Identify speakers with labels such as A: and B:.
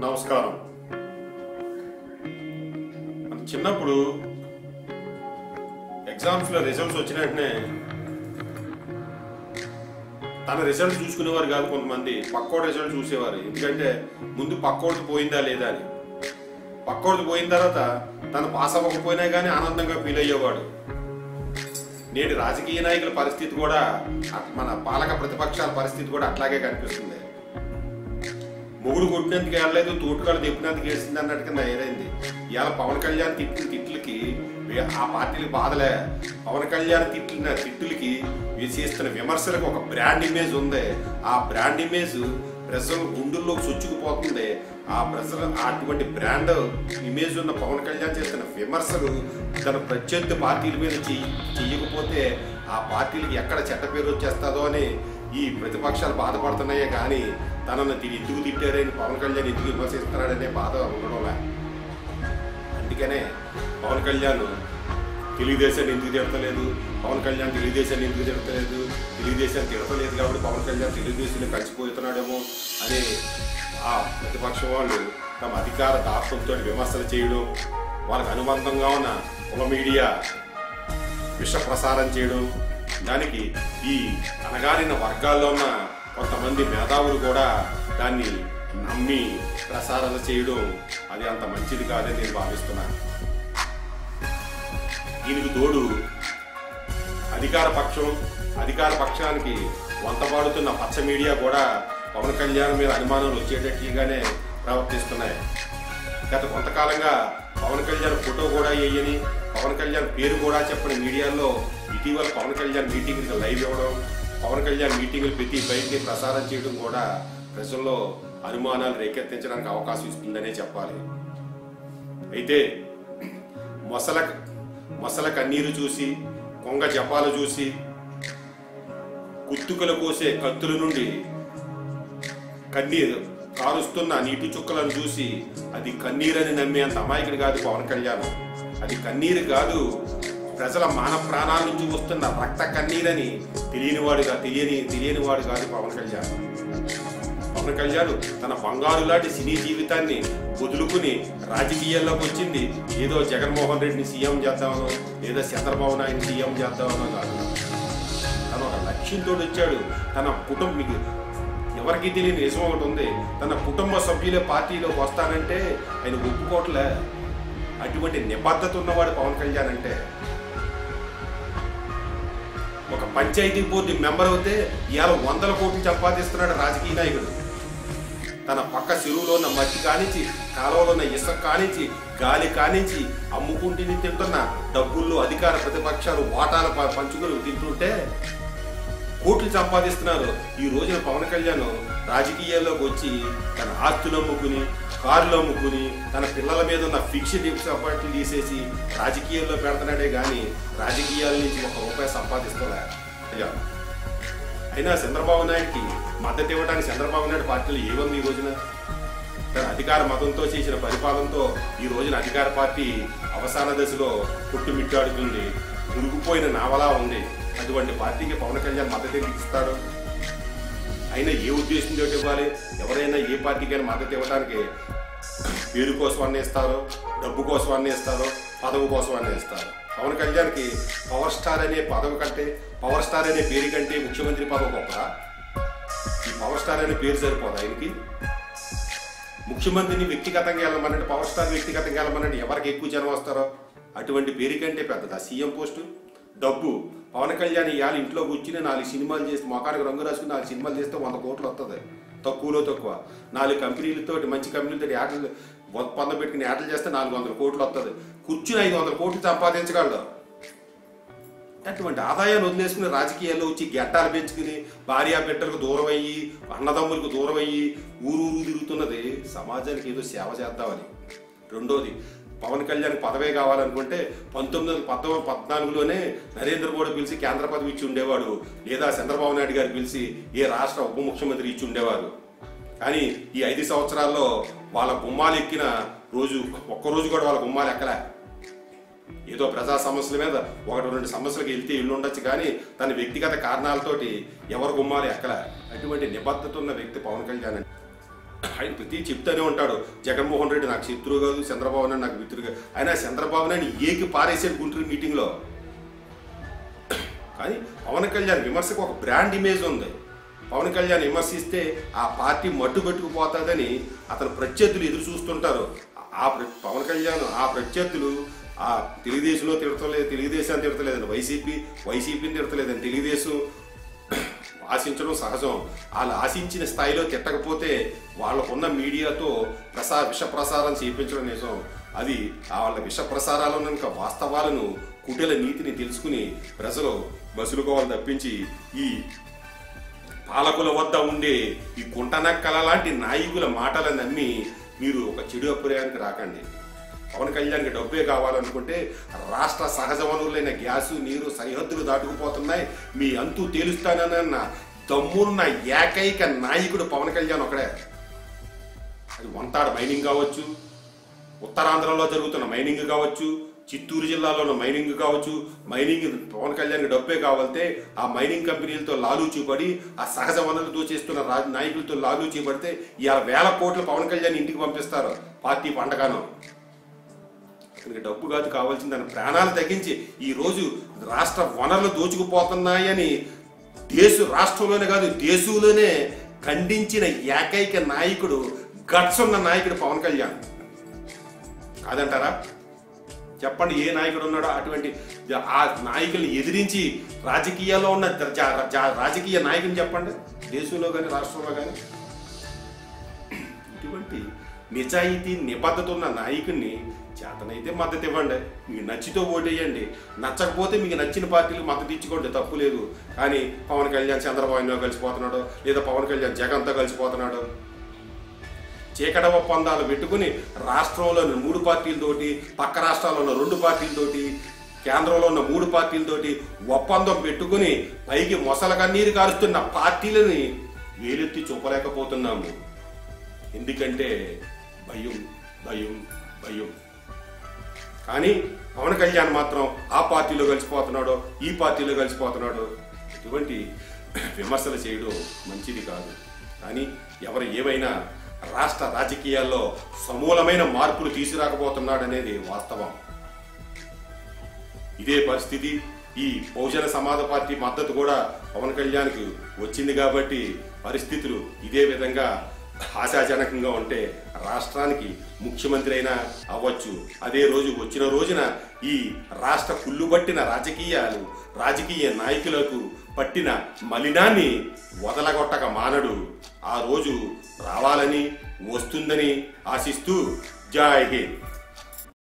A: నమస్కారం. మన చిన్నప్పుడు ఎగ్జామ్స్లో రిజల్ట్స్ వచ్చిన వెంటనే తన రిజల్ట్ చూసుకునేవారు కాదు కొంతమంది పక్కోడు రిజల్ట్ చూసేవారు. ఎందుకంటే ముందు పక్కోడిది పోయిందా లేదా అని. పక్కోడిది పోయిన తర్వాత తను పాస్ అవ్వకపోయినా కానీ ఆనందంగా ఫీల్ అయ్యేవాడు. నేటి రాజకీయ నాయకుల పరిస్థితి కూడా మన పాలక ప్రతిపక్షాల పరిస్థితి కూడా అట్లాగే కనిపిస్తుంది. మొగుడు కొట్టినందుకు ఏడలేదు తోటుకాలు తిప్పినందుకు వేసింది అన్నట్టు కింద ఏదైంది? ఇవాళ పవన్ కళ్యాణ్ తిట్టిన తిట్లకి ఆ పార్టీలకు బాధలే. పవన్ కళ్యాణ్ తిట్టిన తిట్టులకి వీళ్ళు చేస్తున్న విమర్శలకు ఒక బ్రాండ్ ఇమేజ్ ఉంది. ఆ బ్రాండ్ ఇమేజ్ ప్రజల గుండెల్లోకి చొచ్చుకుపోతుంది ఆ ప్రజలు అటువంటి బ్రాండ్ ఇమేజ్ ఉన్న పవన్ కళ్యాణ్ చేస్తున్న విమర్శలు తన ప్రత్యర్థి పార్టీల మీద చెయ్యి చెయ్యకపోతే ఆ పార్టీలకి ఎక్కడ చెడ్డ పేరు వచ్చేస్తుందో అని ఈ ప్రతిపక్షాలు బాధపడుతున్నాయే కానీ తనను తిరిగి ఎందుకు తిట్టారని పవన్ కళ్యాణ్ ఎందుకు విమర్శిస్తున్నాడనే బాధ ఉండడంలే అందుకనే పవన్ కళ్యాణ్ తెలుగుదేశాన్ని ఎందుకు తిడతలేదు? పవన్ కళ్యాణ్ తెలుగుదేశాన్ని ఎందుకు తిడతలేదు? తెలుగుదేశాన్ని తిడతలేదు కాబట్టి పవన్ కళ్యాణ్ తెలుగుదేశంలో కలిసిపోతున్నాడేమో అనే ఆ ప్రతిపక్షం వాళ్ళు తమ అధికార దాపంతో విమర్శలు చేయడం వాళ్ళకి అనుబంధంగా ఉన్న కుల మీడియా విష ప్రసారం చేయడం దానికి ఈ అనగారిన వర్గాల్లో ఉన్న కొంతమంది మేధావులు కూడా దాన్ని నమ్మి ప్రసారాలు చేయడం అది అంత మంచిది కాదని నేను భావిస్తున్నాను. దీనికి తోడు అధికార పక్షం అధికార పక్షానికి వంతపాడుతున్న పచ్చ మీడియా కూడా పవన్ కళ్యాణ్ మీద అనుమానాలు వచ్చేటట్టుగానే ప్రవర్తిస్తున్నాయి. గత కొంతకాలంగా పవన్ కళ్యాణ్ ఫోటో కూడా వేయని పవన్ కళ్యాణ్ పేరు కూడా చెప్పని మీడియాలో ఇటీవల పవన్ కళ్యాణ్ మీటింగ్కి లైవ్ ఇవ్వడం పవన్ కళ్యాణ్ మీటింగ్లు ప్రతి బయటికి ప్రసారం చేయడం కూడా ప్రజల్లో అనుమానాలు రేకెత్తించడానికి అవకాశం ఇస్తుందనే చెప్పాలి. అయితే మొసల మొసల కన్నీరు చూసి కొంగ జపాలు చూసి కుత్తుకలు కోసే కత్తుల నుండి కన్నీరు కారుస్తున్న నీటి చుక్కలను చూసి అది కన్నీరని నమ్మేంత అమాయకుడు కాదు పవన్ కళ్యాణ్. అది కన్నీరు కాదు ప్రజల మాన ప్రాణాల నుంచి వస్తున్న రక్త కన్నీరని తెలియనివాడుగా తెలియని తెలియని వాడు కాదు పవన్ కళ్యాణ్. పవన్ కళ్యాణ్ తన బంగారు లాంటి సినీ జీవితాన్ని వదులుకుని రాజకీయాల్లోకి వచ్చింది. ఏదో జగన్మోహన్ రెడ్డిని సీఎం చేద్దామనో లేదా చంద్రబాబు నాయుడిని సీఎం చేద్దామనో కాదు. తను ఒక లక్ష్యంతో వచ్చాడు. తన కుటుంబ ఎవరికి తెలియని నిజం ఒకటి ఉంది. తన కుటుంబ సభ్యులే పార్టీలోకి వస్తానంటే ఆయన ఒప్పుకోవట్లే. అటువంటి నిబద్ధత ఉన్నవాడు పవన్ కళ్యాణ్ అంటే ఒక పంచాయతీ బోర్డు మెంబర్ అయితే ఇవాళ వందల కోట్లు సంపాదిస్తున్నాడు రాజకీయ నాయకుడు. తన పక్క చెరువులో ఉన్న మట్టి కానించి కాలువలో ఉన్న ఇసుక కానించి గాలి కానించి అమ్ముకుంటుని తింటున్న డబ్బుల్లో అధికార ప్రతిపక్షాలు వాటాలు ప- పంచుకొని తింటుంటే కోట్లు సంపాదిస్తున్నారు. ఈ రోజున పవన్ కళ్యాణ్ రాజకీయాల్లోకి వచ్చి తన ఆస్తులు అమ్ముకుని కార్లు అమ్ముకుని తన పిల్లల మీద ఉన్న ఫిక్స్డ్ డిపాజిట్లు తీసేసి రాజకీయాల్లో పెడుతున్నాడే కానీ రాజకీయాల నుంచి ఒక రూపాయి సంపాదిస్తున్నా అయినా చంద్రబాబు నాయుడికి మద్దతు ఇవ్వడానికి చంద్రబాబు నాయుడు పార్టీలు ఏముంది ఈ రోజున? తన అధికార మతంతో చేసిన పరిపాలనతో ఈ రోజున అధికార పార్టీ అవసాన దశలో పుట్టుమిట్టాడుతుంది మునిగిపోయిన నావలా ఉంది. అటువంటి పార్టీకి పవన్ కళ్యాణ్ మద్దతు ఇస్తాడు? అయినా ఏ ఉద్దేశంతో ఇవ్వాలి? ఎవరైనా ఏ పార్టీకైనా మద్దతు ఇవ్వడానికి పేరు కోసం అన్నీ ఇస్తారో డబ్బు కోసం అన్నీ ఇస్తారో పదవి కోసం అన్నీ ఇస్తారు పవన్ కళ్యాణ్కి పవర్ స్టార్ అనే పదవి కంటే పవర్ స్టార్ అనే పేరు కంటే ముఖ్యమంత్రి పదవి గొప్పదా ఈ పవర్ స్టార్ అనే పేరు సరిపోదా ఆయనకి? ముఖ్యమంత్రిని వ్యక్తిగతంగా వెళ్ళమనండి పవర్ స్టార్ వ్యక్తిగతంగా వెళ్ళమనండి ఎవరికి ఎక్కువ జనం వస్తారో? అటువంటి పేరు కంటే పెద్దదా? CM post? డబ్బు. పవన్ కళ్యాణ్ ఇవాళ ఇంట్లో కూర్చుని నాలుగు సినిమాలు చేసి మొఖానికి రంగు రాసుకుని నాలుగు సినిమాలు చేస్తే వంద కోట్లు వస్తుంది తక్కువలో తక్కువ. నాలుగు కంపెనీలతో మంచి కంపెనీలతో యాటలు ఒప్పందం పెట్టుకుని యాటలు చేస్తే నాలుగు వందల కోట్లు వస్తుంది కూర్చుని ఐదు వందల కోట్లు సంపాదించగలడు. అటువంటి ఆదాయాన్ని వదిలేసుకుని రాజకీయాల్లో వచ్చి గెట్టాలు పెంచుకుని భార్యా బిడ్డలకు దూరం అయ్యి అన్నదమ్ములకు దూరం అయ్యి ఊరు ఊరు తిరుగుతున్నది సమాజానికి ఏదో సేవ చేద్దామని. రెండోది పవన్ కళ్యాణ్ పదవే కావాలనుకుంటే పంతొమ్మిది వందల పద్నాలుగు పద్నాలుగులోనే నరేంద్ర మోడీ పిలిచి కేంద్ర పదవి ఇచ్చి ఉండేవాడు. లేదా చంద్రబాబు నాయుడు గారు పిలిచి ఏ రాష్ట్ర ఉప ముఖ్యమంత్రి ఇచ్చి ఉండేవారు. కానీ ఈ ఐదు సంవత్సరాల్లో వాళ్ళ గుమ్మాలు ఎక్కిన రోజు ఒక్కరోజు కూడా వాళ్ళ గుమ్మాలు ఎక్కలే. ఏదో ప్రజా సమస్యల మీద ఒకటి రెండు సమస్యలకు వెళ్తే ఇల్లు ఉండొచ్చు కానీ తన వ్యక్తిగత కారణాలతోటి ఎవరు గుమ్మాలు ఎక్కల. అటువంటి నిబద్ధత ఉన్న వ్యక్తి పవన్ కళ్యాణ్ అండి. ఆయన ప్రతి చెప్తానే ఉంటాడు. జగన్మోహన్ రెడ్డి నాకు శత్రువు కాదు చంద్రబాబు నాయుడు నాకు మిత్రుడు కాదు. ఆయన చంద్రబాబు నాయుడు ఏకి పారేసాడు గుంటూరు మీటింగ్లో. కానీ పవన్ కళ్యాణ్ విమర్శకు ఒక బ్రాండ్ ఇమేజ్ ఉంది. పవన్ కళ్యాణ్ విమర్శిస్తే ఆ పార్టీ మట్టుబెట్టుకుపోతుందని అతను ప్రత్యర్థులు ఎదురు చూస్తుంటారు. ఆ ప్ర- పవన్ కళ్యాణ్ ఆ ప్రత్యర్థులు ఆ తెలుగుదేశంలో తిడతలేదు తెలుగుదేశాన్ని తిడతలేదని వైసీపీ వైసీపీని తిడతలేదని తెలుగుదేశం ఆశించడం సహజం. వాళ్ళు ఆశించిన స్థాయిలో తిట్టకపోతే వాళ్ళకున్న మీడియాతో ప్రసా విష ప్రసారం చేయించడం నిజం. అది వాళ్ళ విష ప్రసారాలను కనుక వాస్తవాలను కుటిల నీతిని తెలుసుకుని ప్రజలు మసులుకోవాలని తప్పించి ఈ పాలకుల వద్ద ఉండే ఈ కుంటనక్కల లాంటి నాయకుల మాటలను నమ్మి మీరు ఒక చెడు అభిప్రాయానికి రాకండి. పవన్ కళ్యాణ్కి డబ్బే కావాలనుకుంటే రాష్ట్ర సహజ వనరులైన గ్యాసు నీరు సరిహద్దులు దాటుకుపోతున్నాయి. మీ అంతు తేలుస్తానన్న దమ్మున్న ఏకైక నాయకుడు పవన్ కళ్యాణ్ ఒకడే అది వంతాడ మైనింగ్ కావచ్చు ఉత్తరాంధ్రలో జరుగుతున్న మైనింగ్ కావచ్చు చిత్తూరు జిల్లాలోని మైనింగ్ కావచ్చు. మైనింగ్ పవన్ కళ్యాణ్కి డబ్బే కావాలంటే ఆ మైనింగ్ కంపెనీలతో లాలూచి పడి ఆ సహజ వనరులు దోచేస్తున్న రాజ నాయకులతో లాలూచి పడితే ఇవాళ వేల కోట్లు పవన్ కళ్యాణ్ ఇంటికి పంపిస్తారు పార్టీ పండగాను. ఇక్కడికి డబ్బు కాదు కావాల్సింది ప్రాణాలు తగ్గించి ఈరోజు రాష్ట్ర వనరులు దోచుకుపోతున్నాయని దేశ రాష్ట్రంలోనే కాదు దేశంలోనే ఖండించిన ఏకైక నాయకుడు గట్స్ ఉన్న నాయకుడు పవన్ కళ్యాణ్. కాదంటారా? చెప్పండి ఏ నాయకుడు ఉన్నాడో అటువంటి ఆ నాయకుల్ని ఎదిరించి రాజకీయాల్లో ఉన్న రాజకీయ నాయకుని చెప్పండి దేశంలో కానీ రాష్ట్రంలో కానీ ఇటువంటి నిజాయితీ నిబద్ధత ఉన్న నాయకుడిని చేతనైతే మద్దతు ఇవ్వండి మీకు నచ్చితే ఓటేయండి. నచ్చకపోతే మీకు నచ్చిన పార్టీలకు మద్దతు ఇచ్చుకోండి. తప్పు లేదు. కానీ పవన్ కళ్యాణ్ చంద్రబాబు కలిసిపోతున్నాడు. లేదా పవన్ కళ్యాణ్ జగన్తో కలిసిపోతున్నాడు. చీకట ఒప్పందాలు పెట్టుకుని రాష్ట్రంలోని మూడు పార్టీలతోటి పక్క రాష్ట్రాల్లో ఉన్న రెండు పార్టీలతోటి కేంద్రంలో ఉన్న మూడు పార్టీలతోటి ఒప్పందం పెట్టుకుని పైకి మొసల కన్నీరు కారుస్తున్న పార్టీలని వేలెత్తి చూపలేకపోతున్నాము. ఎందుకంటే భయం భయం భయం. కానీ పవన్ కళ్యాణ్ మాత్రం ఆ పార్టీలో కలిసిపోతున్నాడు ఈ పార్టీలో కలిసిపోతున్నాడు ఇటువంటి విమర్శలు చేయడం మంచిది కాదు. కానీ ఎవరు ఏమైనా రాష్ట్ర రాజకీయాల్లో సమూలమైన మార్పులు తీసుకురాకపోతున్నాడనేది వాస్తవం. ఇదే పరిస్థితి ఈ బహుజన సమాజ పార్టీ మద్దతు కూడా పవన్ కళ్యాణ్కి వచ్చింది కాబట్టి పరిస్థితులు ఇదే విధంగా ఆశాజనకంగా ఉంటే రాష్ట్రానికి ముఖ్యమంత్రి అయినా అవ్వచ్చు. అదే రోజు వచ్చిన రోజున ఈ రాష్ట్ర కుళ్ళుబట్టిన రాజకీయాలు రాజకీయ నాయకులకు పట్టిన మలినాన్ని వదలగొట్టక మానడు. ఆ రోజు రావాలని వస్తుందని ఆశిస్తూ జై హింద్.